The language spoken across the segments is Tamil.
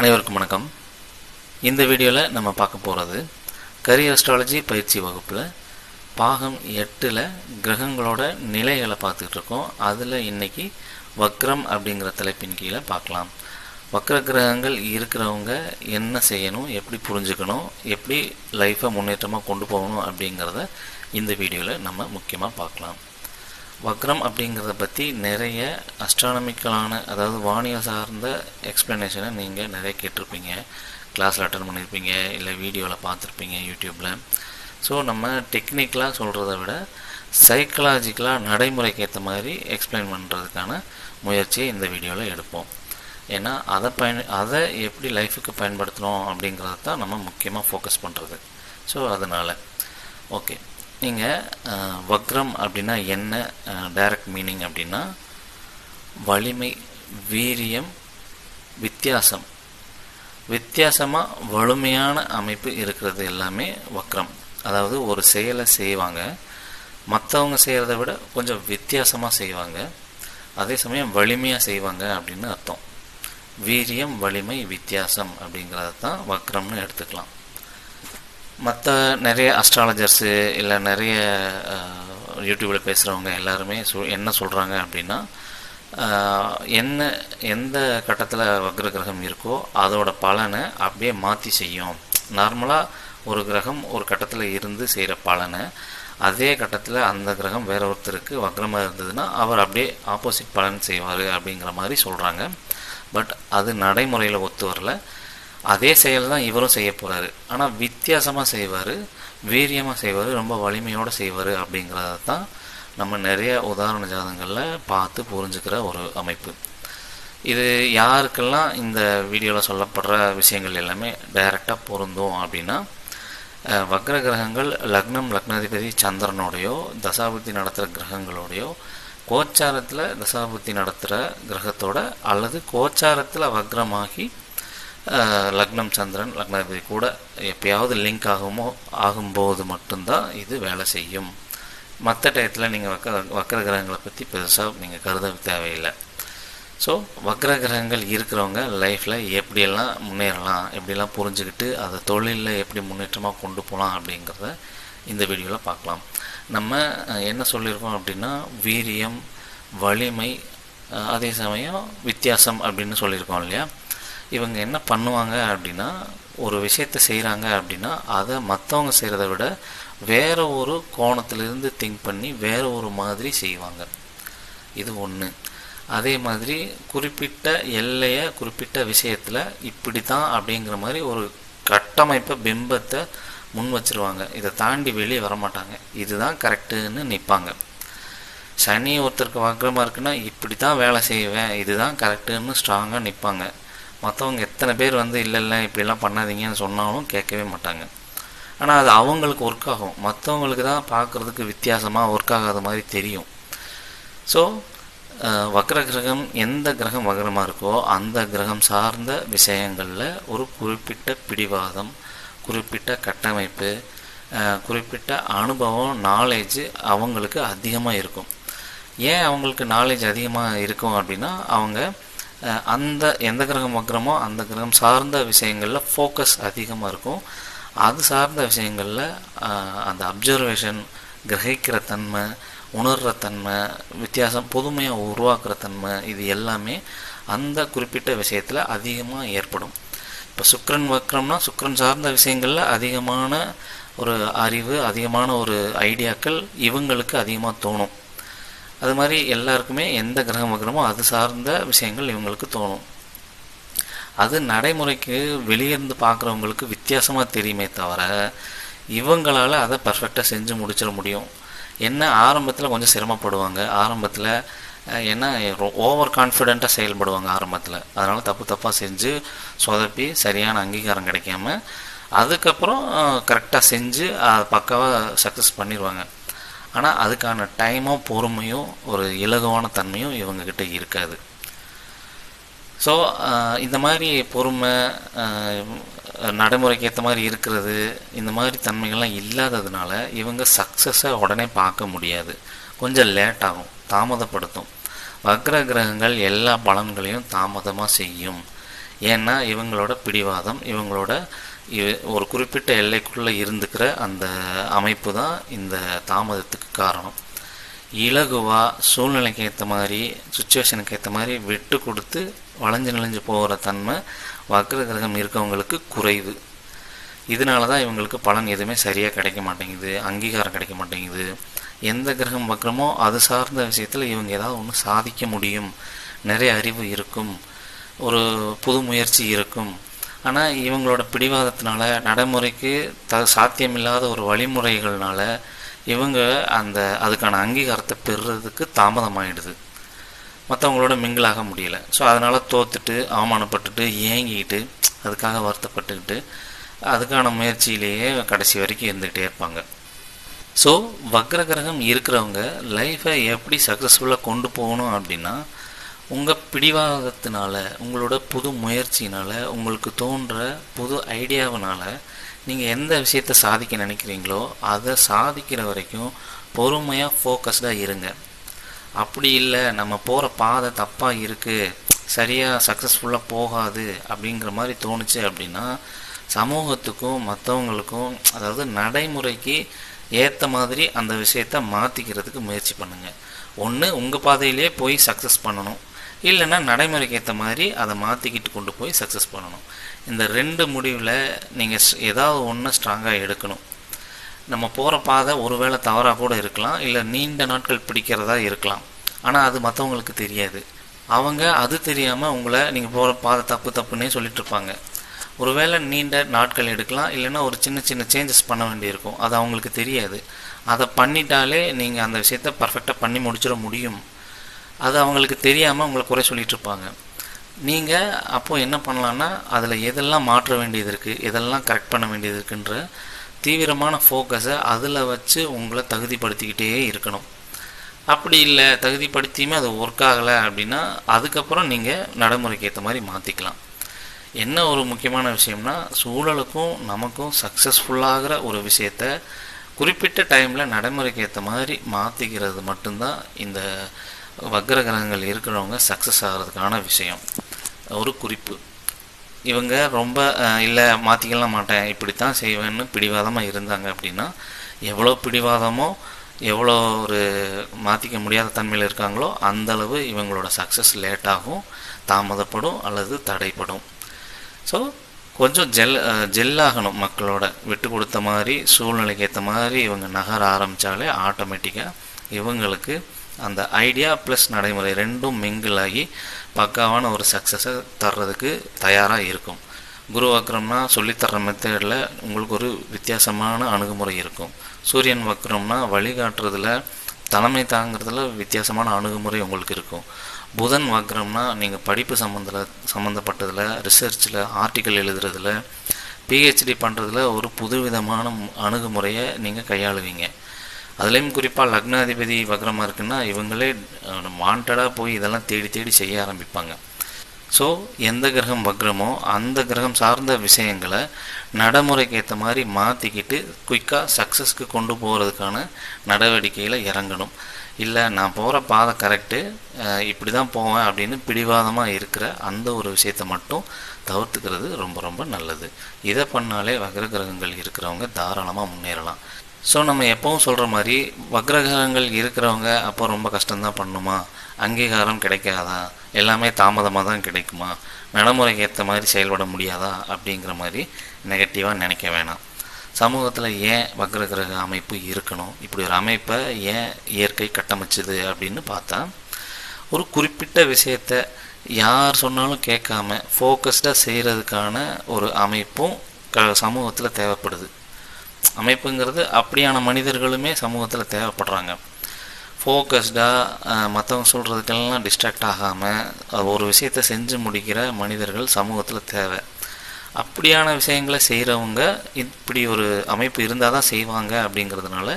அனைவருக்கும் வணக்கம். இந்த வீடியோவில் நம்ம பார்க்க போகிறது கரி அஸ்ட்ராலஜி பயிற்சி வகுப்பில் பாகம் எட்டில் கிரகங்களோட நிலைகளை பார்த்துக்கிட்டு இருக்கோம். அதில் இன்னைக்கு வக்ரம் அப்படிங்கிற தலைப்பின் கீழே பார்க்கலாம். வக்ர கிரகங்கள் இருக்கிறவங்க என்ன செய்யணும் எப்படி புரிஞ்சுக்கணும் எப்படி லைஃப்பை முன்னேற்றமாக கொண்டு போகணும் அப்படிங்கிறத இந்த வீடியோவில் நம்ம முக்கியமாக பார்க்கலாம். வக்ரம் அப்படிங்கிறத பற்றி நிறைய அஸ்ட்ரானமிக்கலான அதாவது வானியல் சார்ந்த எக்ஸ்ப்ளனேஷனை நீங்கள் நிறைய கேட்டிருப்பீங்க. கிளாஸில் அட்டன் பண்ணியிருப்பீங்க இல்லை வீடியோவில் பார்த்துருப்பீங்க யூடியூப்பில் ஸோ நம்ம டெக்னிக்கலாக சொல்கிறத விட சைக்கலாஜிக்கலாக நடைமுறைக்கு ஏற்ற மாதிரி எக்ஸ்பிளைன் பண்ணுறதுக்கான முயற்சியை இந்த வீடியோவில் எடுப்போம். ஏன்னா அதை பயன் அதை எப்படி லைஃபுக்கு பயன்படுத்தணும் அப்படிங்கிறத தான் நம்ம முக்கியமாக ஃபோக்கஸ் பண்ணுறது ஸோ அதனால். ஓகே நீங்கள் வக்ரம் அப்படின்னா என்ன டைரக்ட் மீனிங் அப்படின்னா வலிமை வீரியம் வித்தியாசம். வித்தியாசமாக வலிமையான அமைப்பு இருக்கிறது எல்லாமே வக்ரம். அதாவது ஒரு செயலை செய்வாங்க. மற்றவங்க செய்கிறத விட கொஞ்சம் வித்தியாசமாக செய்வாங்க. அதே சமயம் வலிமையாக செய்வாங்க அப்படின்னு அர்த்தம். வீரியம் வலிமை வித்தியாசம் அப்படிங்கிறத தான் வக்ரம்னு எடுத்துக்கலாம். மற்ற நிறைய அஸ்ட்ராலஜர்ஸு இல்லை நிறைய யூடியூப்பில் பேசுகிறவங்க எல்லாருமே சொ என்ன சொல்கிறாங்க அப்படின்னா என்ன எந்த கட்டத்தில் வக்ர கிரகம் இருக்கோ அதோட பலனை அப்படியே மாற்றி செய்யும். நார்மலாக ஒரு கிரகம் ஒரு கட்டத்தில் இருந்து செய்கிற பலனை அதே கட்டத்தில் அந்த கிரகம் வேற ஒருத்தருக்கு வக்ரமாக இருந்ததுன்னா அவர் அப்படியே ஆப்போசிட் பலன் செய்வார் அப்படிங்கிற மாதிரி சொல்கிறாங்க பட் அது நடைமுறையில் ஒத்து வரல. அதே செயல் தான் இவரும் செய்ய போகிறாரு ஆனால் வித்தியாசமாக செய்வார் வீரியமாக செய்வார் ரொம்ப வலிமையோடு செய்வார் அப்படிங்கிறத தான் நம்ம நிறைய உதாரண ஜாதங்களில் பார்த்து புரிஞ்சுக்கிற ஒரு அமைப்பு. இது யாருக்கெல்லாம் இந்த வீடியோவில் சொல்லப்படுற விஷயங்கள் எல்லாமே டைரெக்டாக பொருந்தும் அப்படின்னா வக்ர கிரகங்கள் லக்னம் லக்னாதிபதி சந்திரனோடையோ தசாபுத்தி நடத்துகிற கிரகங்களோடையோ கோச்சாரத்தில் தசாபுத்தி நடத்துகிற கிரகத்தோட அல்லது கோச்சாரத்தில் வக்ரமாகி லக்னம் சந்திரன் லக்னாதிபதி கூட எப்பயாவது லிங்க் ஆகுமோ ஆகும்போது மட்டும்தான் இது வேலை செய்யும். மற்ற டயத்தில் நீங்கள் வக்கர வக்கர கிரகங்களை பற்றி பெருசாக நீங்கள் கருத தேவையில்லை. ஸோ வக்கர கிரகங்கள் இருக்கிறவங்க லைஃப்பில் எப்படியெல்லாம் முன்னேறலாம் எப்படியெல்லாம் புரிஞ்சுக்கிட்டு அதை தொழிலில் எப்படி முன்னேற்றமாக கொண்டு போகலாம் அப்படிங்கிறத இந்த வீடியோவில் பார்க்கலாம். நம்ம என்ன சொல்லியிருக்கோம் அப்படின்னா வீரியம் வலிமை அதே சமயம் வித்தியாசம் அப்படின்னு சொல்லியிருக்கோம் இல்லையா? இவங்க என்ன பண்ணுவாங்க அப்படின்னா ஒரு விஷயத்தை செய்கிறாங்க அப்படின்னா அதை மற்றவங்க செய்கிறத விட வேறு ஒரு கோணத்திலிருந்து திங்க் பண்ணி வேறு ஒரு மாதிரி செய்வாங்க. இது ஒன்று அதே மாதிரி குறிப்பிட்ட எல்லையை குறிப்பிட்ட விஷயத்தில் இப்படி தான் அப்படிங்கிற மாதிரி ஒரு கட்டமைப்பை பிம்பத்தை முன் வச்சுருவாங்க. இதை தாண்டி வெளியே வரமாட்டாங்க. இதுதான் கரெக்டுன்னு நிற்பாங்க சனி ஒருத்தருக்கு வக்கரமாக இருக்குன்னா இப்படி தான் வேலை செய்வேன் இதுதான் கரெக்டுன்னு ஸ்ட்ராங்காக நிற்பாங்க மற்றவங்க எத்தனை பேர் வந்து இல்லை இல்லை இப்படிலாம் பண்ணாதீங்கன்னு சொன்னாலும் கேட்கவே மாட்டாங்க. ஆனால் அது அவங்களுக்கு ஒர்க் ஆகும். மற்றவங்களுக்கு தான் பார்க்குறதுக்கு வித்தியாசமாக ஒர்க் ஆகாத மாதிரி தெரியும். ஸோ வக்ர கிரகம் எந்த கிரகம் வக்ரமாக இருக்கோ அந்த கிரகம் சார்ந்த விஷயங்களில் ஒரு குறிப்பிட்ட பிடிவாதம் குறிப்பிட்ட கட்டமைப்பு குறிப்பிட்ட அனுபவம் நாலேஜ் அவங்களுக்கு அதிகமாக இருக்கும். ஏன் அவங்களுக்கு நாலேஜ் அதிகமாக இருக்கும் அப்படின்னா அவங்க அந்த எந்த கிரகம் வக்கிரமோ அந்த கிரகம் சார்ந்த விஷயங்களில் ஃபோக்கஸ் அதிகமாக இருக்கும். அது சார்ந்த விஷயங்களில் அந்த அப்சர்வேஷன் கிரகிக்கிற தன்மை உணர்கிற தன்மை வித்தியாசம் புதுமையாக உருவாக்குற தன்மை இது எல்லாமே அந்த குறிப்பிட்ட விஷயத்தில் அதிகமாக ஏற்படும். இப்போ சுக்ரன் வக்ரம்னா சுக்ரன் சார்ந்த விஷயங்களில் அதிகமான ஒரு அறிவு அதிகமான ஒரு ஐடியாக்கள் இவங்களுக்கு அதிகமாக தோணும். அது மாதிரி எல்லாருக்குமே எந்த கிரகம் வக்ரமோ அது சார்ந்த விஷயங்கள் இவங்களுக்கு தோணும். அது நடைமுறைக்கு வெளியிருந்து பார்க்குறவங்களுக்கு வித்தியாசமாக தெரியுமே தவிர இவங்களால் அதை பர்ஃபெக்டாக செஞ்சு முடிச்சிட முடியும். என்ன ஆரம்பத்தில் கொஞ்சம் சிரமப்படுவாங்க ஆரம்பத்தில் ஏன்னா ஓவர் கான்ஃபிடெண்ட்டாக செயல்படுவாங்க ஆரம்பத்தில். அதனால் தப்பு தப்பாக செஞ்சு சொதப்பி சரியான அங்கீகாரம் கிடைக்காம அதுக்கப்புறம் கரெக்டாக செஞ்சு பக்காவாக சக்ஸஸ் பண்ணிடுவாங்க ஆனால் அதுக்கான டைமும் பொறுமையும் ஒரு இலகுவான தன்மையும் இவங்கக்கிட்ட இருக்காது. ஸோ இந்த மாதிரி பொறுமை நடைமுறைக்கு ஏற்ற மாதிரி இருக்கிறது இந்த மாதிரி தன்மைகள்லாம் இல்லாததுனால இவங்க சக்ஸஸை உடனே பார்க்க முடியாது. கொஞ்சம் லேட் ஆகும் தாமதப்படுத்தும். வக்ர கிரகங்கள் எல்லா பலன்களையும் தாமதமாக செய்யும். ஏன்னா இவங்களோட பிடிவாதம் இவங்களோட ஒரு குறிப்பிட்ட எல்லைக்குள்ளே இருந்துக்கிற அந்த அமைப்பு தான் இந்த தாமதத்துக்கு காரணம். இலகுவாக சூழ்நிலைக்கு ஏற்ற மாதிரி சுச்சுவேஷனுக்கு ஏற்ற மாதிரி விட்டு கொடுத்து வளைஞ்சு நெளிஞ்சு போகிற தன்மை வக்ர கிரகம் இருக்கவங்களுக்கு குறைவு. இதனால தான் இவங்களுக்கு பலன் எதுவுமே சரியாக கிடைக்க மாட்டேங்குது அங்கீகாரம் கிடைக்க மாட்டேங்குது. எந்த கிரகம் வக்ரமோ அது சார்ந்த விஷயத்தில் இவங்க ஏதாவது ஒன்று சாதிக்க முடியும். நிறைய அறிவு இருக்கும். ஒரு புது முயற்சி இருக்கும். ஆனால் இவங்களோட பிடிவாதத்தினால நடைமுறைக்கு த சாத்தியமில்லாத ஒரு வழிமுறைகள்னால இவங்க அந்த அதுக்கான அங்கீகாரத்தை பெறுறதுக்கு தாமதமாயிடுது. மற்றவங்களோட மிங்கிளாக முடியல. ஸோ அதனால் தோத்துட்டு அவமானப்பட்டுட்டு ஏங்கிக்கிட்டு அதுக்காக வருத்தப்பட்டுக்கிட்டு அதுக்கான முயற்சியிலேயே கடைசி வரைக்கும் இருந்துகிட்டே இருப்பாங்க. ஸோ வக்ர கிரகம் இருக்கிறவங்க லைஃப்பை எப்படி சக்ஸஸ்ஃபுல்லாக கொண்டு போகணும் அப்படின்னா உங்கள் பிடிவாதத்தினால உங்களோட புது முயற்சினால் உங்களுக்கு தோன்ற புது ஐடியாவினால நீங்கள் எந்த விஷயத்தை சாதிக்க நினைக்கிறீங்களோ அதை சாதிக்கிற வரைக்கும் பொறுமையாக ஃபோக்கஸ்டாக இருங்க. அப்படி இல்லை நம்ம போகிற பாதை தப்பாக இருக்குது சரியாக சக்ஸஸ்ஃபுல்லாக போகாது அப்படிங்கிற மாதிரி தோணுச்சு அப்படின்னா சமூகத்துக்கும் மற்றவங்களுக்கும் அதாவது நடைமுறைக்கு ஏற்ற மாதிரி அந்த விஷயத்தை மாற்றிக்கிறதுக்கு முயற்சி பண்ணுங்கள் ஒன்று உங்கள் பாதையிலே போய் சக்ஸஸ் பண்ணணும். இல்லைன்னா நடைமுறைக்கு ஏற்ற மாதிரி அதை மாற்றிக்கிட்டு கொண்டு போய் சக்ஸஸ் பண்ணணும். இந்த ரெண்டு முடிவில் நீங்கள் ஏதாவது ஒன்று ஸ்ட்ராங்காக எடுக்கணும். நம்ம போகிற பாதை ஒருவேளை தவறாக கூட இருக்கலாம் இல்லை நீண்ட நாட்கள் பிடிக்கிறதா இருக்கலாம். ஆனால் அது மற்றவங்களுக்கு தெரியாது. அவங்க அது தெரியாமல் உங்களை நீங்கள் போகிற பாதை தப்பு தப்புன்னே சொல்லிட்டு இருப்பாங்க. ஒருவேளை நீண்ட நாட்கள் எடுக்கலாம் இல்லைன்னா ஒரு சின்ன சின்ன சேஞ்சஸ் பண்ண வேண்டியிருக்கும். அது அவங்களுக்கு தெரியாது. அதை பண்ணிட்டாலே நீங்கள் அந்த விஷயத்த பர்ஃபெக்டாக பண்ணி முடிச்சிட முடியும். அது அவங்களுக்கு தெரியாமல் உங்களை குறை சொல்லிட்டு இருப்பாங்க. நீங்கள் அப்போது என்ன பண்ணலான்னா அதில் எதெல்லாம் மாற்ற வேண்டியது இருக்குது எதெல்லாம் கரெக்ட் பண்ண வேண்டியது இருக்குன்ற தீவிரமான ஃபோக்கஸை அதில் வச்சு உங்களை தகுதிப்படுத்திக்கிட்டே இருக்கணும். அப்படி இல்லை தகுதிப்படுத்தியுமே அது ஒர்க் ஆகலை அப்படின்னா அதுக்கப்புறம் நீங்கள் நடைமுறைக்கு ஏற்ற மாதிரி மாற்றிக்கலாம் என்ன ஒரு முக்கியமான விஷயம்னா சூழலுக்கும் நமக்கும் சக்ஸஸ்ஃபுல்லாகிற ஒரு விஷயத்த குறிப்பிட்ட டைமில் நடைமுறைக்கு ஏற்ற மாதிரி மாற்றிக்கிறது மட்டும்தான் இந்த வக்ர கிரகங்கள் இருக்கிறவங்க சக்ஸஸ் ஆகிறதுக்கான விஷயம். ஒரு குறிப்பு. இவங்க ரொம்ப இல்லை மாற்றிக்கலாம் மாட்டேன் இப்படித்தான் செய்வேன்னு பிடிவாதமாக இருந்தாங்க அப்படின்னா எவ்வளோ பிடிவாதமோ எவ்வளோ ஒரு மாற்றிக்க முடியாத தன்மையில் இருக்காங்களோ அந்தளவு இவங்களோட சக்ஸஸ் லேட்டாகும் தாமதப்படும் அல்லது தடைப்படும். ஸோ கொஞ்சம் ஜெல் ஜெல்லாகணும் மக்களோட. விட்டு கொடுத்த மாதிரி சூழ்நிலைக்கு ஏற்ற மாதிரி இவங்க நகர ஆரம்பித்தாலே ஆட்டோமேட்டிக்காக இவங்களுக்கு அந்த ஐடியா ப்ளஸ் நடைமுறை ரெண்டும் மிங்கிள் ஆகி பக்காவான ஒரு சக்ஸஸை தர்றதுக்கு தயாராக இருக்கும். குரு வக்ரம்னா சொல்லித்தர்ற மெத்தடில் உங்களுக்கு ஒரு வித்தியாசமான அணுகுமுறை இருக்கும். சூரியன் வக்ரம்னா வழிகாட்டுறதுல தலைமை தாங்கிறதுல வித்தியாசமான அணுகுமுறை உங்களுக்கு இருக்கும். புதன் வக்ரம்னா நீங்கள் படிப்பு சம்மந்த சம்மந்தப்பட்டதில் ரிசர்ச்சில் ஆர்டிக்கல் எழுதுறதுல பிஹெச்டி பண்ணுறதுல ஒரு புதுவிதமான அணுகுமுறையை நீங்கள் கையாளுவீங்க. அதுலேயும் குறிப்பாக லக்னாதிபதி வக்ரமாக இருக்குன்னா இவங்களே வாண்டடாக போய் இதெல்லாம் தேடி தேடி செய்ய ஆரம்பிப்பாங்க. ஸோ எந்த கிரகம் வக்ரமோ அந்த கிரகம் சார்ந்த விஷயங்களை நடைமுறைக்கு ஏற்ற மாதிரி மாற்றிக்கிட்டு குயிக்காக சக்ஸஸ்க்கு கொண்டு போகிறதுக்கான நடவடிக்கையில் இறங்கணும். இல்லை நான் போகிற பாதை கரெக்டு இப்படி தான் போவேன் அப்படின்னு பிடிவாதமாக இருக்கிற அந்த ஒரு விஷயத்தை மட்டும் தவிர்த்துக்கிறது ரொம்ப ரொம்ப நல்லது. இதை பண்ணாலே வக்ர கிரகங்கள் இருக்கிறவங்க தாராளமாக முன்னேறலாம். ஸோ நம்ம எப்பவும் சொல்கிற மாதிரி வக்ரகிரகங்கள் இருக்கிறவங்க அப்போ ரொம்ப கஷ்டம்தான் பண்ணுமா? அங்கீகாரம் கிடைக்காதா? எல்லாமே தாமதமாக தான் கிடைக்குமா? நடைமுறைக்கு ஏற்ற மாதிரி செயல்பட முடியாதா? அப்படிங்கிற மாதிரி நெகட்டிவாக நினைக்க வேணாம். சமூகத்தில் ஏன் வக்ரகிரக அமைப்பு இருக்கணும்? இப்படி ஒரு அமைப்பை ஏன் இயற்கை கட்டமைச்சுது அப்படின்னு பார்த்தா ஒரு குறிப்பிட்ட விஷயத்த யார் சொன்னாலும் கேட்காம ஃபோக்கஸ்டாக செய்கிறதுக்கான ஒரு அமைப்பும் க சமூகத்தில் தேவைப்படுது. அமைப்புங்கிறது அப்படியான மனிதர்களுமே சமூகத்தில் தேவைப்படுறாங்க. ஃபோக்கஸ்டாக மற்றவங்க சொல்கிறதுக்கெல்லாம் டிஸ்ட்ராக்ட் ஆகாமல் ஒரு விஷயத்தை செஞ்சு முடிக்கிற மனிதர்கள் சமூகத்தில் தேவை. அப்படியான விஷயங்களை செய்கிறவங்க இப்படி ஒரு அமைப்பு இருந்தால் தான் செய்வாங்க அப்படிங்கிறதுனால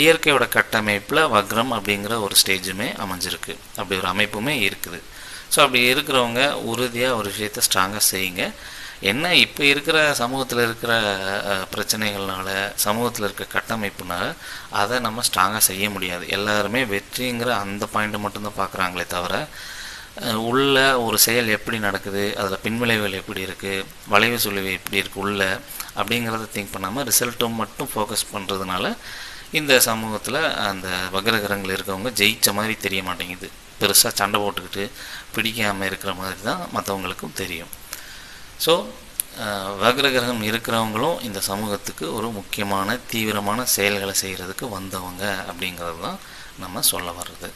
இயற்கையோட கட்டமைப்பில் வக்ரம் அப்படிங்கிற ஒரு ஸ்டேஜுமே அமைஞ்சிருக்கு. அப்படி ஒரு அமைப்புமே இருக்குது. ஸோ அப்படி இருக்கிறவங்க உறுதியாக ஒரு விஷயத்தை ஸ்ட்ராங்காக செய்யுங்க. என்ன இப்போ இருக்கிற சமூகத்தில் இருக்கிற பிரச்சனைகள்னால சமூகத்தில் இருக்க கட்டமைப்புனால அதை நம்ம ஸ்ட்ராங்காக செய்ய முடியாது. எல்லாருமே வெற்றிங்கிற அந்த பாயிண்ட்டை மட்டும்தான் பார்க்குறாங்களே தவிர உள்ள ஒரு செயல் எப்படி நடக்குது அதில் பின்விளைவுகள் எப்படி இருக்குது வளைவு சுழிவு எப்படி இருக்குது உள்ள அப்படிங்கிறத திங்க் பண்ணாமல் ரிசல்ட்டும் மட்டும் ஃபோக்கஸ் பண்ணுறதுனால இந்த சமூகத்தில் அந்த வக்ரகிரகங்கள் இருக்கவங்க ஜெயித்த மாதிரி தெரிய மாட்டேங்குது. பெருசாக சண்டை போட்டுக்கிட்டு பிடிக்காமல் இருக்கிற மாதிரி தான் மற்றவங்களுக்கும் தெரியும். ஸோ uh, வக்ரகிரகம் இருக்கிறவங்களும் இந்த சமூகத்துக்கு ஒரு முக்கியமான தீவிரமான செயல்களை செய்கிறதுக்கு வந்தவங்க அப்படிங்கிறது தான் நம்ம சொல்ல வர்றது.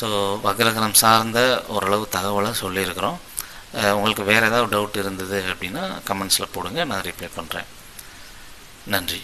ஸோ வக்ரகிரகம் சார்ந்த ஓரளவு தகவலை சொல்லியிருக்கிறோம். Uh, உங்களுக்கு வேறு ஏதாவது டவுட் இருந்தது அப்படின்னா கமெண்ட்ஸில் போடுங்க நான் ரிப்ளை பண்ணுறேன் நன்றி.